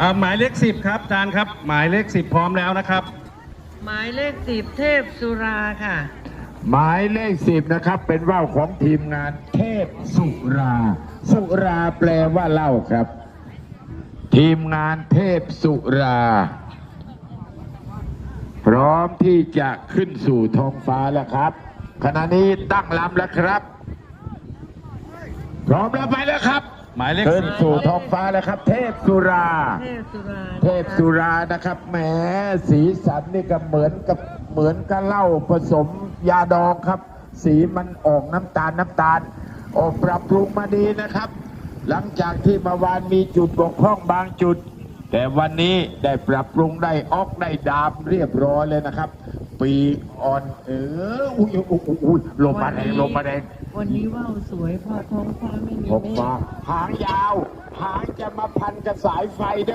อ่าหมายเลขสิบครับอาจารย์ครับ หมายเลขสิบพร้อมแล้วนะครับ หมายเลขสิบเทพสุราค่ะ หมายเลขสิบนะครับ เป็นว่าวของทีมงานเทพสุรา สุราแปลว่าเหล้าครับ ทีมงานเทพสุรา พร้อมที่จะขึ้นสู่ท้องฟ้าแล้วครับ ขณะนี้ตั้งลำแล้วครับ พร้อมแล้วไปแล้วครับ หมายเลขขึ้นสู่ท้องฟ้าแล้วครับ เทพสุรา เทพสุราเทพสุรานะครับแหมสีสันนี่ก็เหมือนกับเหมือนกับเหล้าผสมยาดองครับ สีมันออกน้ำตาลน้ำตาล ออกปรับปรุงมาดีนะครับ หลังจากที่เมื่อวานมีจุดบกพร่องบางจุด แต่วันนี้ได้ปรับปรุงได้ออกได้ดามเรียบร้อยเลยนะครับ ปีกอ่อนเอออุ้ยอุ้ยอุ้ยอุ้ยลมมาแรงลมมาแรงวันนี้ว่าวสวยพอท้องฟ้าไม่มีผมเมฆว่าหางยาว หางจะมาพันกับสายไฟด้วย